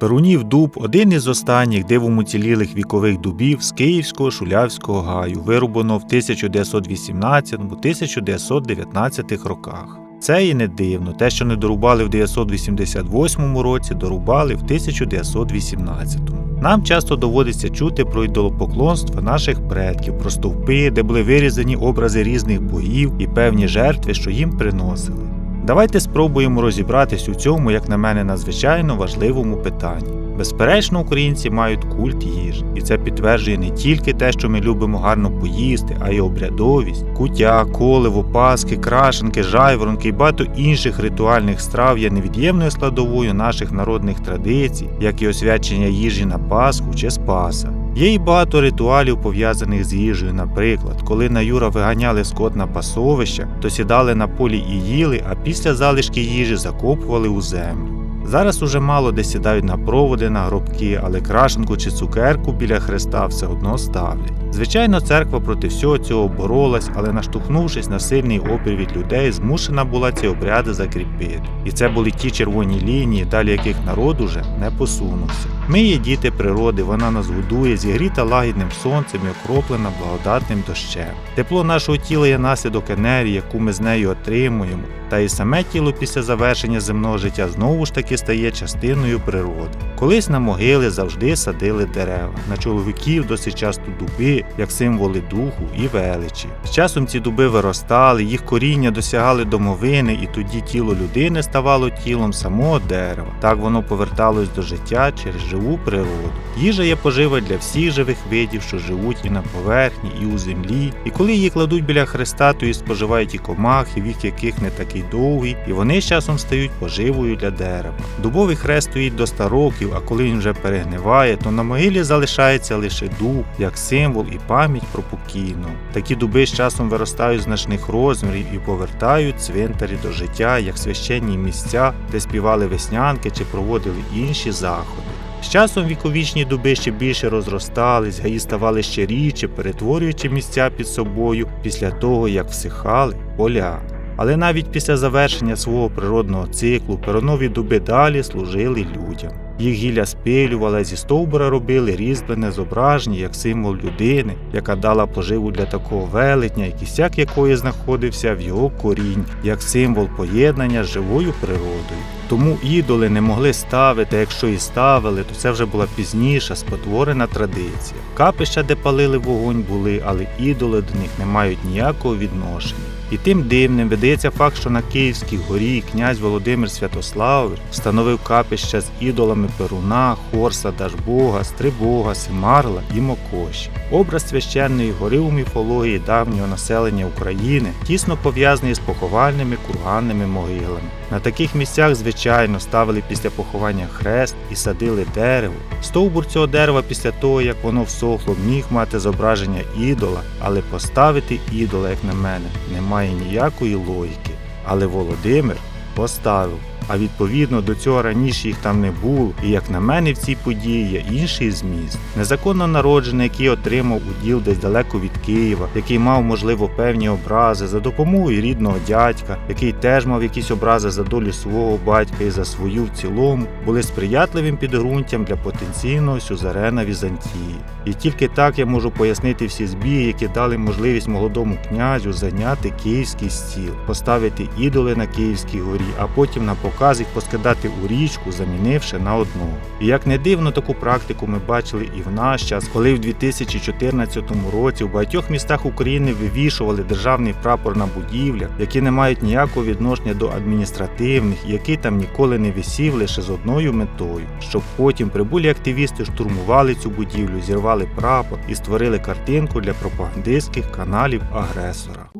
Перунів дуб один із останніх дивом уцілілих вікових дубів з Київського Шулявського гаю, вирубано в 1918-1919 роках. Це і не дивно, те, що не дорубали в 988 році, дорубали в 1918. Нам часто доводиться чути про ідолопоклонство наших предків, про стовпи, де були вирізані образи різних богів і певні жертви, що їм приносили. Давайте спробуємо розібратись у цьому, як на мене, надзвичайно важливому питанні. Безперечно, українці мають культ їжі, і це підтверджує не тільки те, що ми любимо гарно поїсти, а й обрядовість, куття, коливо, паски, крашенки, жайворонки і багато інших ритуальних страв є невід'ємною складовою наших народних традицій, як і освячення їжі на Пасху чи Спаса. Є й багато ритуалів пов'язаних з їжею. Наприклад, коли на Юра виганяли скот на пасовище, то сідали на полі і їли, а після залишки їжі закопували у землю. Зараз уже мало де сідають на проводи, на гробки, але крашенку чи цукерку біля хреста все одно ставлять. Звичайно, церква проти всього цього боролась, але наштовхнувшись на сильний опір від людей, змушена була ці обряди закріпити. І це були ті червоні лінії, далі яких народ уже не посунувся. Ми є діти природи, вона нас годує, зігріта лагідним сонцем і окроплена благодатним дощем. Тепло нашого тіла є наслідок енергії, яку ми з нею отримуємо, та і саме тіло після завершення земного життя знову ж таки стає частиною природи. Колись на могили завжди садили дерева, на чоловіків досить часто дуби, як символи духу і величі. З часом ці дуби виростали, їх коріння досягали домовини, і тоді тіло людини ставало тілом самого дерева. Так воно поверталось до життя через живу природу. Їжа є пожива для всіх живих видів, що живуть і на поверхні, і у землі. І коли її кладуть біля хреста, то її споживають і комахи, вік яких не такий довгий, і вони з часом стають поживою для дерева. Дубовий хрест стоїть до 100 років, а коли він вже перегниває, то на могилі залишається лише дуб, як символ і пам'ять про покійного. Такі дуби з часом виростають значних розмірів і повертають цвинтарі до життя, як священні місця, де співали веснянки чи проводили інші заходи. З часом віковічні дуби ще більше розростались, гаї ставали ще рідше, перетворюючи місця під собою після того, як всихали поля. Але навіть після завершення свого природного циклу перонові дуби далі служили людям. Їх гілля спилювали, зі стовбура робили різьблене зображення як символ людини, яка дала поживу для такого велетня, і кістяк якої знаходився в його корінь, як символ поєднання з живою природою. Тому ідоли не могли ставити, якщо і ставили, то це вже була пізніша спотворена традиція. Капища, де палили вогонь, були, але ідоли до них не мають ніякого відношення. І тим дивним видається факт, що на Київській горі князь Володимир Святославович встановив капища з ідолами Перуна, Хорса, Дажбога, Стрибога, Семарла і Мокоші. Образ священної гори у міфології давнього населення України тісно пов'язаний з поховальними курганними могилами. На таких місцях, звичайно, ставили після поховання хрест і садили дерево. Стовбур цього дерева після того, як воно всохло, міг мати зображення ідола, але поставити ідола, як на мене, немає ніякої логіки. Але Володимир поставив. А відповідно до цього раніше їх там не було, і як на мене в цій події є інший зміст. Незаконно народжений, який отримав уділ десь далеко від Києва, який мав, можливо, певні образи за допомогою рідного дядька, який теж мав якісь образи за долю свого батька і за свою в цілому, були сприятливим підґрунтям для потенційного сюзерена Візантії. І тільки так я можу пояснити всі збії, які дали можливість молодому князю зайняти київський стіл, поставити ідоли на Київській горі, а потім на показ їх поскидати у річку, замінивши на одну. І як не дивно, таку практику ми бачили і в наш час, коли в 2014 році в багатьох містах України вивішували державний прапор на будівлях, які не мають ніякого відношення до адміністративних, які там ніколи не висів лише з одною метою, щоб потім прибулі активісти штурмували цю будівлю, зірвали прапор і створили картинку для пропагандистських каналів агресора.